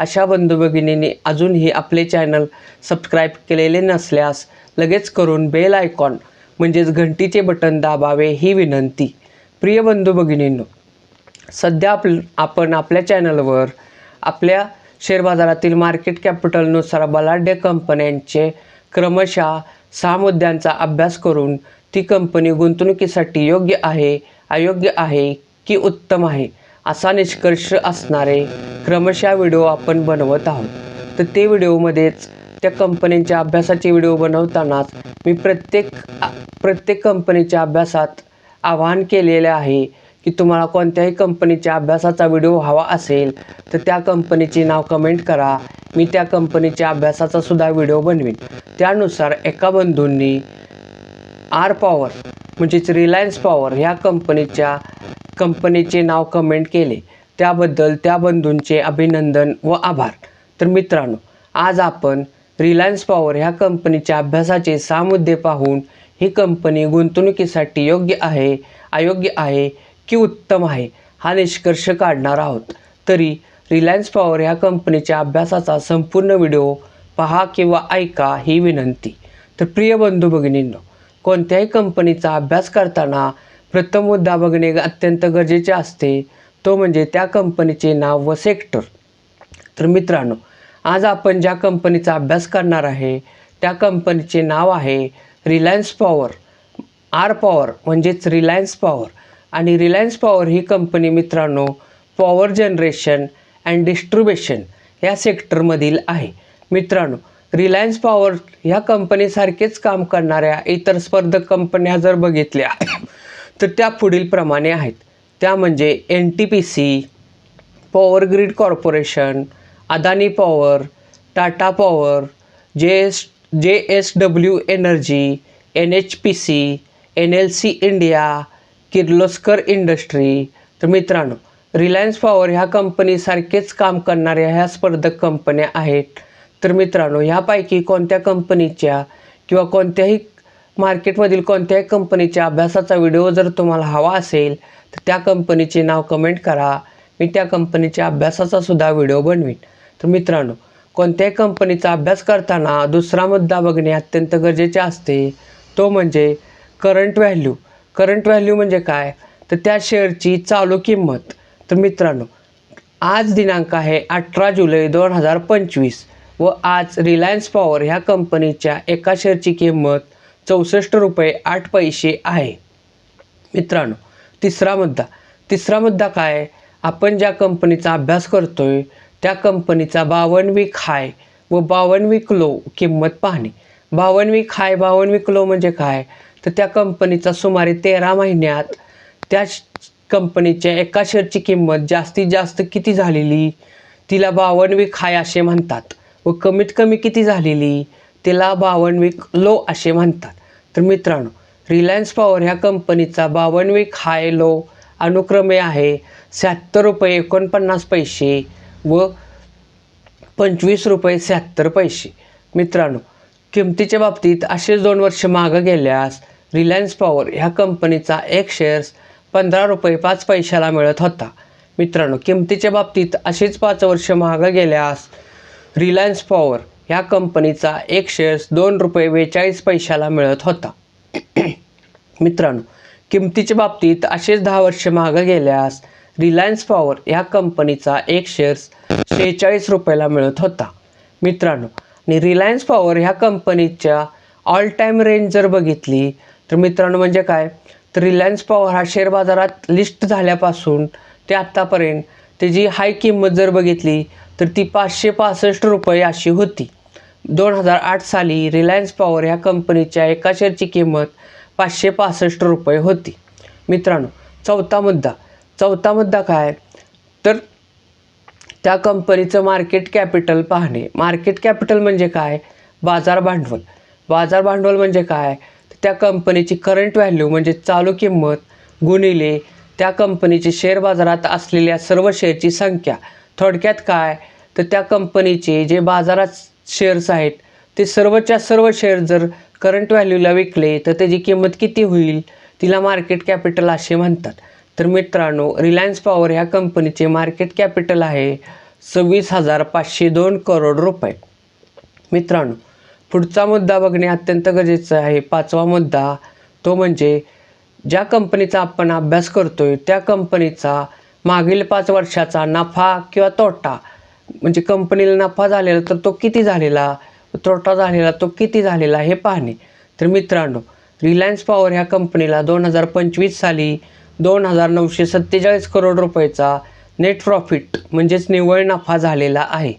अशा बंधू भगिनींनी अजूनही आपले चॅनल सबस्क्राईब केलेले नसल्यास लगेच करून बेल आयकॉन म्हणजेच घंटीचे बटन दाबावे ही विनंती. प्रिय बंधू भगिनींनो सध्या आप आपण आपल्या चॅनलवर आपल्या शेअर बाजारातील मार्केट कॅपिटलनुसार बलाढ्य कंपन्यांचे क्रमशः सहा मुद्द्यांचा अभ्यास करून ती कंपनी गुंतवणुकीसाठी योग्य आहे अयोग्य आहे की उत्तम आहे? असा निष्कर्ष असणारे क्रमशः व्हिडिओ आपण बनवत आहोत. तर ते व्हिडिओमध्येच त्या कंपनींच्या अभ्यासाचे व्हिडिओ बनवतानाच मी प्रत्येक प्रत्येक कंपनीच्या अभ्यासात आवाहन केलेले आहे की तुम्हाला कोणत्याही कंपनीच्या अभ्यासाचा व्हिडिओ हवा असेल तर त्या कंपनीचे नाव कमेंट करा. मी त्या कंपनीच्या अभ्यासाचा सुद्धा व्हिडिओ बनवीन. त्यानुसार एका बंधूंनी आर पॉवर म्हणजेच रिलायन्स पॉवर ह्या कंपनीच्या कंपनीचे नाव कमेंट केले. त्याबद्दल त्या बंधूंचे अभिनंदन व आभार. तर मित्रांनो आज आपण रिलायन्स पॉवर ह्या कंपनीच्या अभ्यासाचे सहा मुद्दे पाहून ही कंपनी गुंतवणुकीसाठी योग्य आहे अयोग्य आहे की उत्तम आहे हा निष्कर्ष काढणार आहोत. तरी रिलायन्स पॉवर ह्या कंपनीच्या अभ्यासाचा संपूर्ण व्हिडिओ पहा किंवा ऐका ही विनंती. तर प्रिय बंधू भगिनींनो कोणत्याही कंपनीचा अभ्यास करताना प्रथम मुद्दा बघणे अत्यंत गरजेचे असते. तो म्हणजे त्या कंपनीचे नाव व सेक्टर तर मित्रांनो आज आपण ज्या कंपनीचा अभ्यास करणार आहे त्या कंपनीचे नाव आहे रिलायन्स पॉवर आर पॉवर म्हणजेच रिलायन्स पॉवर आणि रिलायन्स पॉवर ही कंपनी मित्रांनो पॉवर जनरेशन अँड डिस्ट्रीब्युशन या सेक्टरमधील आहे. मित्रांनो रिलायन्स पॉवर ह्या कंपनीसारखेच काम करणाऱ्या इतर स्पर्धक कंपन्या जर बघितल्या तर त्या पुढीलप्रमाणे आहेत. त्या म्हणजे N T P C power grid corporation Adani power Tata power J S J S W energy N H P C N L C India Kirloskar industry तर मित्रांनो रिलायन्स पॉवर ह्या कंपनीसारखेच काम करणाऱ्या ह्या स्पर्धक कंपन्या आहेत. तर मित्रांनो ह्यापैकी कोणत्या कंपनीच्या किंवा कोणत्याही मार्केटमधील कोणत्याही कंपनीच्या अभ्यासाचा व्हिडिओ जर तुम्हाला हवा असेल तर त्या कंपनीचे नाव कमेंट करा. मी त्या कंपनीच्या अभ्यासाचा सुद्धा व्हिडिओ बनवीन. तर मित्रांनो कोणत्याही कंपनीचा अभ्यास करताना दुसरा मुद्दा बघणे अत्यंत गरजेचे असते. तो म्हणजे करंट व्हॅल्यू करंट व्हॅल्यू म्हणजे काय? तर त्या शेअरची चालू किंमत. तर मित्रांनो आज दिनांक आहे अठरा जुलै दोन हजार पंचवीस व आज रिलायन्स पॉवर ह्या कंपनीच्या एका शेअरची किंमत चौसष्ट रुपये आठ पैसे आहे. मित्रांनो तिसरा मुद्दा. तिसरा मुद्दा काय? आपण ज्या कंपनीचा अभ्यास करतो आहे त्या कंपनीचा बावन्न वीक हाय व बावन्न वीक लो किंमत पाहणे. बावन्न वीक हाय बावन्न वीक लो म्हणजे काय? तर त्या कंपनीचा सुमारे तेरा महिन्यात त्या कंपनीच्या एका शेअरची किंमत जास्तीत जास्त किती झालेली? तिला बावन्न वीक हाय असे म्हणतात व कमीत कमी किती झालेली? तिला बावन्न वीक लो असे म्हणतात. तर मित्रांनो रिलायन्स पॉवर ह्या कंपनीचा बावन्न हाय लो अनुक्रमे आहे. शहात्तर रुपये एकोणपन्नास पैसे व पंचवीस रुपये शहात्तर पैसे. मित्रांनो किमतीच्या बाबतीत असेच दोन वर्ष मागं गेल्यास रिलायन्स पॉवर ह्या कंपनीचा एक शेअर्स पंधरा रुपये पाच पैशाला मिळत होता. मित्रांनो किमतीच्या बाबतीत असेच पाच वर्ष मागं गेल्यास रिलायन्स पॉवर ह्या कंपनीचा एक शेअर्स दोन रुपये बेचाळीस पैशाला मिळत होता. मित्रांनो किमतीच्या बाबतीत असेच दहा वर्ष मागं गेल्यास रिलायन्स पॉवर ह्या कंपनीचा एक शेअर्स शेहेचाळीस रुपयाला मिळत होता. मित्रांनो आणि रिलायन्स पॉवर ह्या कंपनीच्या ऑल टाईम रेंज जर बघितली तर मित्रांनो म्हणजे काय? तर रिलायन्स पॉवर हा शेअर बाजारात लिस्ट झाल्यापासून ते आत्तापर्यंत त्याची हाय किंमत जर बघितली तर ती पाचशे पासष्ट रुपये अशी होती. दोन हजार आठ साली रिलायन्स पॉवर ह्या कंपनीच्या एका शेअरची किंमत पाचशे पासष्ट रुपये होती. मित्रांनो चौथा मुद्दा. चौथा मुद्दा काय? तर त्या कंपनीचं मार्केट कॅपिटल पाहणे. मार्केट कॅपिटल म्हणजे काय? बाजार भांडवल. बाजार भांडवल म्हणजे काय? तर त्या कंपनीची करंट व्हॅल्यू म्हणजे चालू किंमत गुणिले त्या कंपनीची शेअर बाजारात असलेल्या सर्व शेअरची संख्या. थोडक्यात काय? तर त्या कंपनीचे जे बाजारात शेअर्स आहेत. ते सर्वच्या सर्व शेअर जर करंट व्हॅल्यूला विकले तर त्याची किंमत किती होईल? तिला मार्केट कॅपिटल असे म्हणतात. तर मित्रांनो रिलायन्स पॉवर ह्या कंपनीचे मार्केट कॅपिटल आहे सव्वीस हजार पाचशे दोन करोड रुपये. मित्रांनो पुढचा मुद्दा बघणे अत्यंत गरजेचं आहे. पाचवा मुद्दा तो म्हणजे ज्या कंपनीचा आपण अभ्यास करतोय त्या कंपनीचा मागील पाच वर्षाचा नफा किंवा तोटा म्हणजे कंपनीला नफा झालेला तर तो किती झालेला? तोटा झालेला तो किती झालेला? हे पाहणे. तर मित्रांनो रिलायन्स पॉवर ह्या कंपनीला दोन हजार पंचवीस साली दोन हजार नऊशे सत्तेचाळीस करोड रुपयाचा नेट प्रॉफिट म्हणजेच निव्वळ नफा झालेला आहे.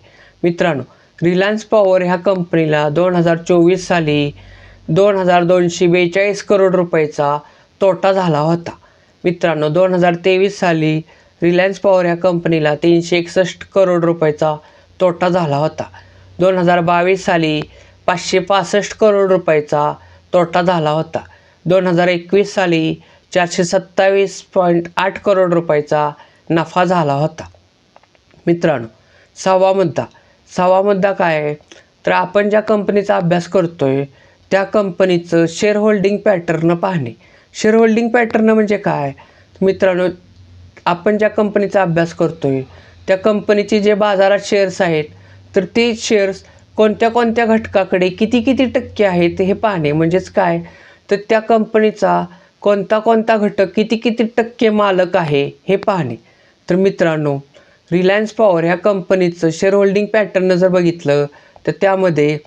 मित्रांनो रिलायन्स पॉवर ह्या कंपनीला दोन हजार चोवीस साली दोन हजार दोनशे बेचाळीस करोड रुपयाचा तोटा झाला होता. मित्रांनो दोन हजार तेवीस साली रिलायन्स पॉवर ह्या कंपनीला तीनशे एकसष्ट करोड रुपयाचा तोटा झाला होता. दोन हजार बावीस साली पाचशे पासष्ट करोड रुपयाचा तोटा झाला होता. दोन हजार एकवीस साली चारशे सत्तावीस पॉईंट आठ करोड रुपयाचा नफा झाला होता. मित्रांनो सहावा मुद्दा. सहावा मुद्दा काय आहे? तर आपण ज्या कंपनीचा अभ्यास करतो आहे त्या कंपनीचं शेअर होल्डिंग पॅटर्न पाहणे. शेअर होल्डिंग पॅटर्न म्हणजे काय? मित्रांनो आपण ज्या कंपनीचा अभ्यास करतो आहे त्या कंपनीचे जे बाजारात शेअर्स आहेत तर ते शेअर्स कोणत्या कोणत्या घटकाकडे किती किती टक्के आहेत हे पाहणे. म्हणजेच काय? तर त्या कंपनीचा कोणता कोणता घटक किती किती टक्के मालक आहे हे पाहणे. तर मित्रांनो रिलायन्स पॉवर ह्या कंपनीचं शेअर होल्डिंग पॅटर्न जर बघितलं तर त्यामध्ये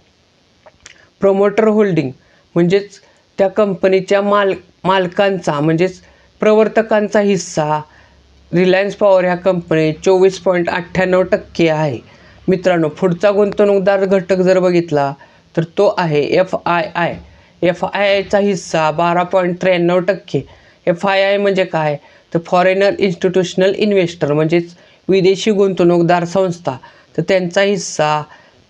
प्रोमोटर होल्डिंग म्हणजेच त्या कंपनीच्या माल मालकांचा म्हणजेच प्रवर्तकांचा हिस्सा रिलायन्स पॉवर ह्या कंपनीत चोवीस पॉईंट अठ्ठ्याण्णव टक्के आहे. मित्रांनो पुढचा गुंतवणूकदार घटक जर बघितला तर तो आहे F I I F I आयचा हिस्सा बारा पॉईंट त्र्याण्णव टक्के. एफ आय आय म्हणजे काय? तर फॉरेनर इन्स्टिट्यूशनल इन्व्हेस्टर म्हणजेच विदेशी गुंतवणूकदार संस्था. तर त्यांचा हिस्सा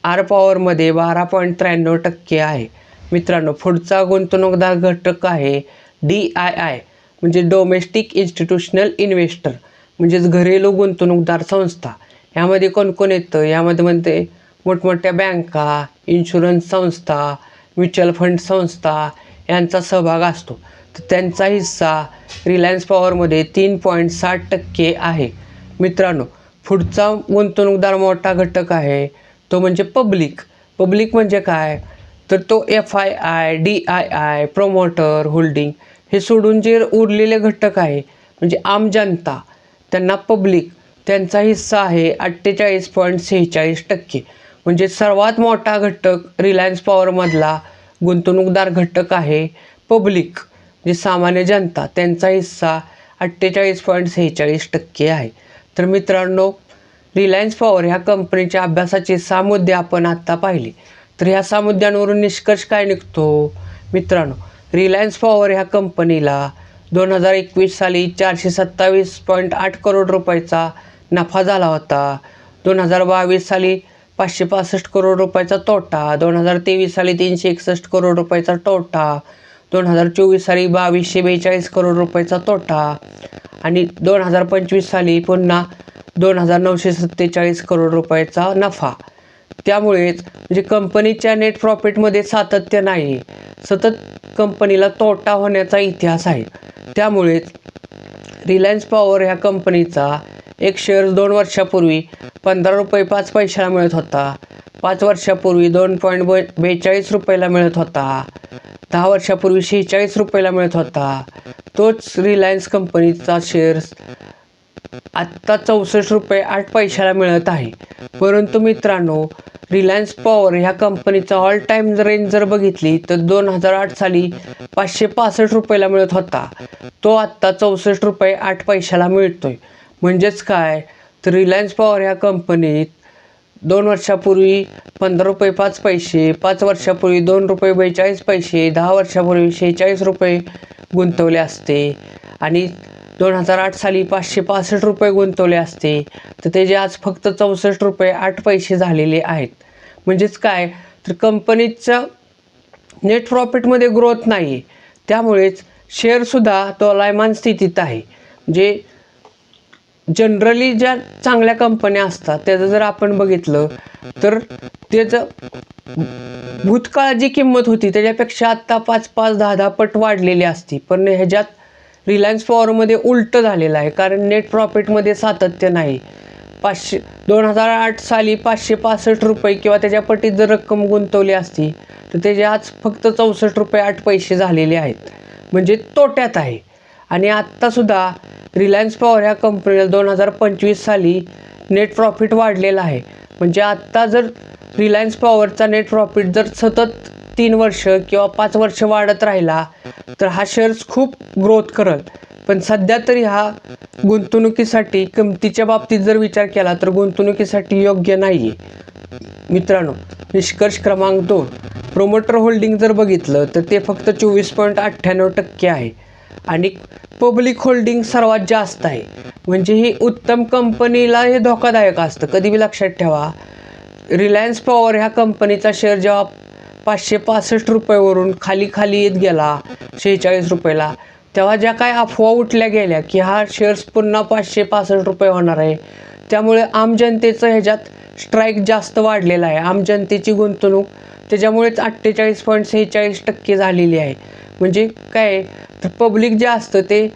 आर पॉवरमध्ये बारा पॉईंट त्र्याण्णव टक्के आहे. मित्रांनो पुढचा गुंतवणूकदार घटक आहे डी आय आय म्हणजे डोमेस्टिक इन्स्टिट्यूशनल इन्व्हेस्टर म्हणजेच घरेलू गुंतवणूकदार संस्था. यामध्ये कोण कोण येतं? यामध्ये म्हणते मोठमोठ्या बँका इन्शुरन्स संस्था म्युच्युअल फंड संस्था यांचा सहभाग असतो. तर त्यांचा हिस्सा रिलायन्स पॉवरमध्ये तीन पॉईंट साठ टक्के आहे. मित्रांनो पुढचा गुंतवणूकदार मोठा घटक आहे तो म्हणजे पब्लिक पब्लिक म्हणजे काय? तर तो F I I D I I promoter holding हे सोडून जे उरलेले घटक आहे म्हणजे आम जनता त्यांना पब्लिक त्यांचा हिस्सा आहे अठ्ठेचाळीस पॉईंट सेहेचाळीस टक्के. म्हणजे सर्वात मोठा घटक रिलायन्स पॉवरमधला गुंतवणूकदार घटक आहे पब्लिक म्हणजे सामान्य जनता त्यांचा हिस्सा अठ्ठेचाळीस पॉईंट सेहेचाळीस टक्के आहे. तर मित्रांनो रिलायन्स पॉवर ह्या कंपनीच्या अभ्यासाचे सहा मुद्दे आपण आत्ता पाहिले. तर ह्या सहा मुद्द्यांवरून निष्कर्ष काय निघतो? मित्रांनो रिलायन्स पॉवर ह्या कंपनीला दोन हजार एकवीस साली चारशे सत्तावीस पॉईंट आठ करोड रुपयाचा नफा झाला होता. दोन हजार बावीस साली पाचशे पासष्ट करोड रुपयाचा तोटा दोन हजार तेवीस साली तीनशे एकसष्ट करोड रुपयाचा तोटा दोन हजार चोवीस साली बावीसशे बेचाळीस करोड रुपयाचा तोटा आणि दोन हजार पंचवीस साली पुन्हा दोन हजार नऊशे सत्तेचाळीस करोड रुपयाचा नफा. त्यामुळेच म्हणजे कंपनीच्या नेट प्रॉफिटमध्ये सातत्य नाही. सतत कंपनीला तोटा होण्याचा इतिहास आहे. त्यामुळेच रिलायन्स पॉवर ह्या कंपनीचा एक शेअर दोन वर्षापूर्वी पंधरा रुपये पाच पैशाला मिळत होता. पाच वर्षापूर्वी दोन पॉईंट बे बेचाळीस रुपयाला मिळत होता. दहा वर्षापूर्वी शेहेचाळीस रुपयाला मिळत होता. तोच रिलायन्स कंपनीचा शेअर्स आत्ता चौसष्ट रुपये आठ पैशाला मिळत आहे. परंतु मित्रांनो रिलायन्स पॉवर ह्या कंपनीचा ऑल टाईम रेंज जर बघितली तर दोन हजार आठ साली पाचशे पासष्ट रुपयाला मिळत होता. तो आत्ता चौसष्ट रुपये आठ पैशाला मिळतोय. म्हणजेच काय? तर रिलायन्स पॉवर ह्या कंपनीत दोन वर्षापूर्वी पंधरा रुपये पाच पैसे पाच वर्षापूर्वी दोन रुपये बेचाळीस पैसे दहा वर्षापूर्वी शेहेचाळीस रुपये गुंतवले असते. आणि दोन हजार आठ साली पाचशे पासष्ट रुपये गुंतवले असते. तर त्याचे आज फक्त चौसष्ट रुपये आठ पैसे झालेले आहेत. म्हणजेच काय? तर कंपनीचं नेट प्रॉफिटमध्ये ग्रोथ नाही आहे त्यामुळेच शेअरसुद्धा दोलायमान स्थितीत आहे. म्हणजे जे जनरली ज्या चांगल्या कंपन्या असतात त्याचं जर आपण बघितलं तर त्याचं भूतकाळ जी किंमत होती त्याच्यापेक्षा आत्ता पाच पाच दहा दहा पट वाढलेली असती. पण ह्याच्यात रिलायन्स पॉवरमध्ये उलटं झालेलं आहे. कारण नेट प्रॉफिटमध्ये सातत्य नाही. पाचशे दोन हजार आठ साली पाचशे पासष्ट रुपये किंवा त्याच्या पटीत जर रक्कम गुंतवली असती तर त्याचे आज फक्त चौसष्ट रुपये आठ पैसे झालेले आहेत. म्हणजे तोट्यात आहे. आणि आत्तासुद्धा रिलायन्स पॉवर ह्या कंपनीला दोन हजार पंचवीस साली नेट प्रॉफिट वाढलेला आहे. म्हणजे आत्ता जर रिलायन्स पॉवरचा नेट प्रॉफिट जर सतत तीन वर्ष किंवा पाच वर्ष वाढत राहिला तर हा शेअर्स खूप ग्रोथ करल. पण सध्या तरी हा गुंतवणुकीसाठी किमतीच्या बाबतीत जर विचार केला तर गुंतवणुकीसाठी योग्य नाही आहे मित्रांनो निष्कर्ष क्रमांक दोन. प्रोमोटर होल्डिंग जर बघितलं तर ते फक्त चोवीस पॉईंट अठ्ठ्याण्णव टक्के आहे. आणि पब्लिक होल्डिंग सर्वात जास्त आहे. म्हणजे ही उत्तम कंपनीला हे धोकादायक असतं. कधी बी लक्षात ठेवा. रिलायन्स पॉवर ह्या कंपनीचा शेअर जेव्हा पाचशे पासष्ट रुपयावरून खाली खाली येत गेला शेहेचाळीस रुपयाला. तेव्हा ज्या काय अफवा उठल्या गेल्या की हा शेअर्स पुन्हा पाचशे पासष्ट रुपये होणार आहे. त्यामुळे आम जनतेचं ह्याच्यात स्ट्राईक जास्त वाढलेला आहे. आम जनतेची गुंतवणूक त्याच्यामुळेच अठ्ठेचाळीस पॉईंट सेहेचाळीस टक्के झालेली आहे. म्हणजे काय तर पब्लिक जे असतं ते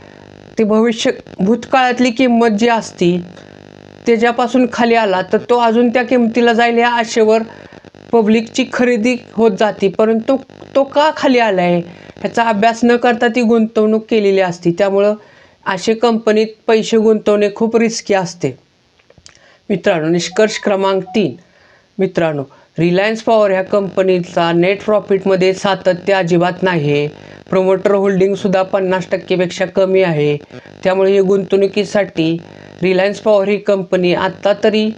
ते भविष्य भूतकाळातली किंमत जी असती त्याच्यापासून खाली आला तर तो अजून त्या किमतीला जाईल या आशेवर पब्लिकची खरेदी होत जाते परंतु तो का खाली आला आहे ह्याचा अभ्यास न करता ती गुंतवणूक केलेली असती. त्यामुळं असे कंपनीत पैसे गुंतवणे खूप रिस्की असते. मित्रांनो निष्कर्ष क्रमांक तीन. मित्रांनो रिलायन्स पॉवर ह्या कंपनीचा नेट प्रॉफिटमध्ये सातत्य अजिबात नाही आहे प्रोमोटर होल्डिंगसुद्धा पन्नास टक्केपेक्षा कमी आहे. त्यामुळे हे गुंतवणुकीसाठी रिलायन्स पॉवर ही कंपनी आत्ता तरी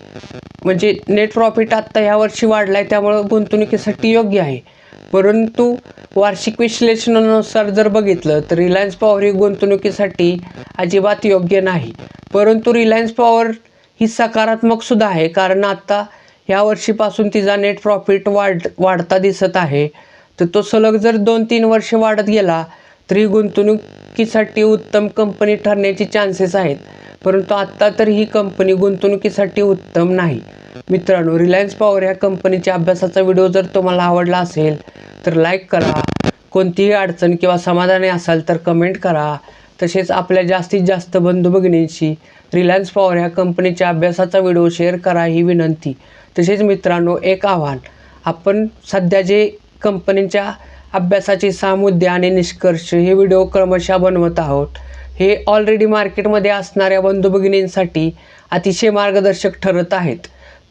म्हणजे नेट प्रॉफिट आत्ता ह्या वर्षी वाढला आहे त्यामुळं गुंतवणुकीसाठी योग्य आहे. परंतु वार्षिक विश्लेषणानुसार जर बघितलं तर रिलायन्स पॉवर ही गुंतवणुकीसाठी अजिबात योग्य नाही. परंतु रिलायन्स पॉवर ही सकारात्मकसुद्धा आहे कारण आत्ता ह्या वर्षीपासून तिचा नेट प्रॉफिट वाढ वाढता दिसत आहे. तर तो सलग जर दोन तीन वर्ष वाढत गेला तरी गुंतवणुकीसाठी उत्तम कंपनी ठरण्याची चान्सेस आहेत. परंतु आत्ता तर ही कंपनी गुंतवणुकीसाठी उत्तम नाही. मित्रांनो रिलायन्स पॉवर ह्या कंपनीच्या अभ्यासाचा व्हिडिओ जर तुम्हाला आवडला असेल तर लाईक करा. कोणतीही अडचण किंवा समाधानी असाल तर कमेंट करा. तसेच आपल्या जास्तीत जास्त बंधू भगिनींशी रिलायन्स पॉवर ह्या कंपनीच्या अभ्यासाचा व्हिडिओ शेअर करा ही विनंती. तसेच मित्रांनो एक आव्हान. आपण सध्या जे कंपनीच्या अभ्यासाचे सहा मुद्दे आणि निष्कर्ष हे व्हिडिओ क्रमशः बनवत आहोत हे ऑलरेडी मार्केटमध्ये असणाऱ्या बंधू भगिनींसाठी अतिशय मार्गदर्शक ठरत आहेत.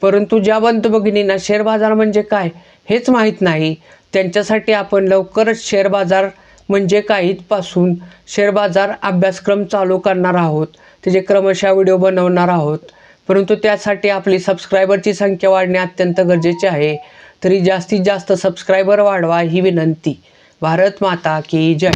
परंतु ज्या बंधू भगिनींना शेअर बाजार म्हणजे काय हेच माहीत नाही. त्यांच्यासाठी आपण लवकरच शेअर बाजार म्हणजे काय इथपासून शेअर बाजार अभ्यासक्रम चालू करणार आहोत. त्याचे क्रमशः व्हिडिओ बनवणार आहोत. परंतु त्यासाठी आपली सबस्क्रायबरची संख्या वाढणे अत्यंत गरजेचे आहे. तरी जास्तीत जास्त सबस्क्रायबर वाढवा ही विनंती. भारत माता की जय.